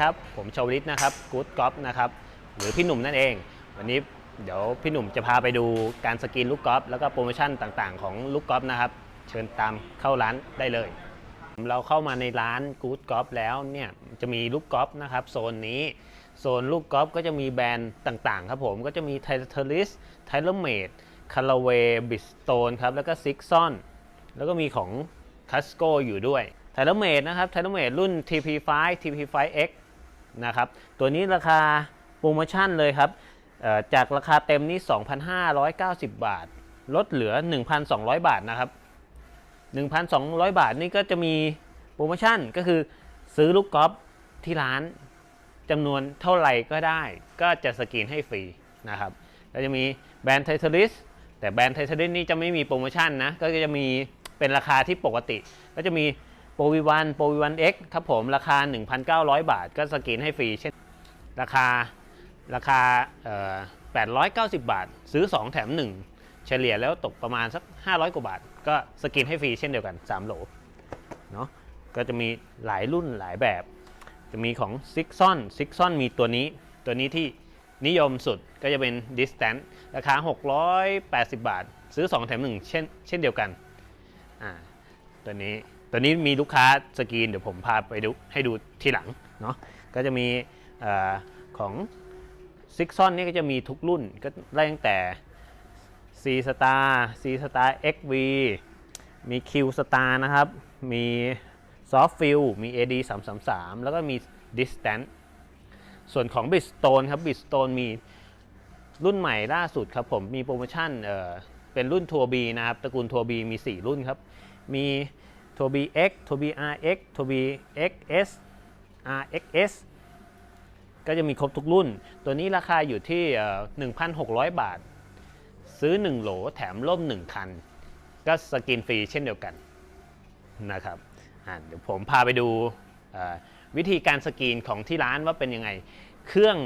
ครับผมชาวลิตนะครับกู๊ดกอล์ฟนะครับหรือพี่หนุ่มนั่นเอง วันนี้เดี๋ยวพี่หนุ่มจะพาไปดูการสกรีนลูกกอล์ฟแล้วก็โปรโมชั่นต่างๆ ของลูกกอล์ฟนะครับ เชิญตามเข้าร้านได้เลย เราเข้ามาในร้านกู๊ดกอล์ฟแล้วเนี่ยจะมีลูกกอล์ฟนะครับโซนนี้โซนลูกกอล์ฟก็จะมีแบรนด์ต่างๆ ครับผมก็จะมีไทเทอริสไทเลเมดคาราเวบิสโตนครับแล้วก็ซิกซอนแล้วก็มีของคัสโกอยู่ด้วยไทเลเมดนะครับไทเลเมดรุ่น TP5 TP5X นะครับ ตัวนี้ราคาโปรโมชั่นเลยครับจากราคาเต็มนี่2,590 บาท ลดเหลือ 1,200 บาทนะครับ 1,200 บาทนี่ก็จะมีโปรโมชั่นก็คือซื้อลูกกอล์ฟที่ร้านจำนวนเท่าไหร่ก็ได้ ก็จะสกรีนให้ฟรีนะครับแล้วจะมีแบรนด์ไทเทอริสแต่แบรนด์ไทเทอริสนี่จะไม่มีโปรโมชั่นนะ ก็จะมีเป็นราคาที่ปกติ ก็จะมี โปรวีวันโปรวีวันเอ็กครับผมราคา 1,900 บาท ก็สกรีนให้ฟรีเช่นราคาราคาเอ่อ890 บาท ซื้อ 2 แถม 1 เฉลี่ยแล้วตกประมาณสัก 500 กว่าบาท ก็สกินให้ฟรีเช่นเดียวกัน 3 โหลเนาะก็จะมีหลายรุ่นหลายแบบ จะมีของ s i x o n s i x o n มีตัวนี้ตัวนี้ที่นิยมสุดก็จะเป็น Distance ราคา 680 บาท ซื้อ 2 แถม 1 เช่นเช่นเดียวกันอ่าตัวนี้ ตัวนี้มีลูกค้าสกรีนเดี๋ยวผมพาไปดูให้ดูทีหลังเนาะก็จะมีอของซิกซอนนี่ก็จะมีทุกรุ่นก็ไล่ตั้งแต่ C Star C Star XV มี Q Star นะครับ มี Soft Fill มี AD 333 แล้วก็มี Distance ส่วนของ b i s t o n e ครับ b i s t o n e มีรุ่นใหม่ล่าสุดครับผมมีโปรโมชั่นเเป็นรุ่นทัวร์ B นะครับ ตระกูลทัวร์ B มี 4 รุ่นครับ มี ทัวร์ B X ทัวร์ B RX ทัวร์ B XS RXS ก็จะมีครบทุกรุ่น ตัวนี้ราคาอยู่ที่เอ่อ1,600 บาท ซื้อ 1 โหลแถมร่ม 1 คัน ก็สกินฟรีเช่นเดียวกันนะครับเดี๋ยวผมพาไปดูวิธีการสกรีนของที่ร้านว่าเป็นยังไง เครื่อง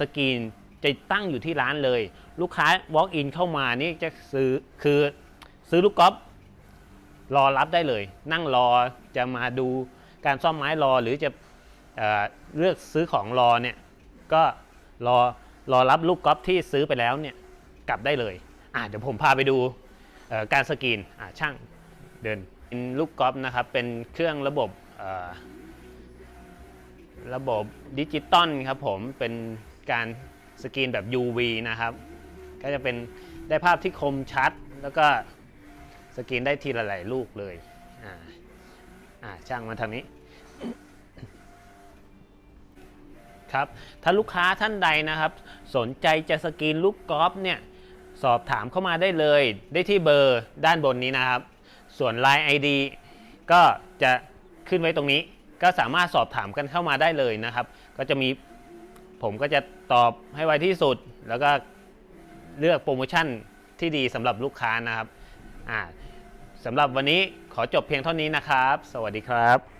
สกรีนจะตั้งอยู่ที่ร้านเลย ลูกค้า walk in เข้ามานี่จะซื้อคือซื้อลูกกอล์ฟ รอรับได้เลย นั่งรอจะมาดูการซ่อมไม้รอหรือจะเอเลือกซื้อของรอเนี่ยก็รอรอรับลูกกอล์ฟที่ซื้อไปแล้วเนี่ยกลับได้เลยอะเดี๋ยวผมพาไปดูการสกรีนอะช่างเดินเป็นลูกกอล์ฟนะครับเป็นเครื่องระบบระบบดิจิตอลครับผมเป็นการสกรีนแบบ UV นะครับ ก็จะเป็นได้ภาพที่คมชัดแล้วก็ สกรีนได้ทีละหลายลูกเลยอ่าอ่าช่างมาทางนี้ครับถ้าลูกค้าท่านใดนะครับ สนใจจะสกรีนลูกกอล์ฟเนี่ยสอบถามเข้ามาได้เลย ได้ที่เบอร์ด้านบนนี้นะครับ ส่วน Line ID ก็จะขึ้นไว้ตรงนี้ ก็สามารถสอบถามกันเข้ามาได้เลยนะครับ ก็จะมีผมก็จะตอบให้ไวที่สุด แล้วก็เลือกโปรโมชั่นที่ดีสำหรับลูกค้านะครับ สำหรับวันนี้ขอจบเพียงเท่านี้นะครับ สวัสดีครับ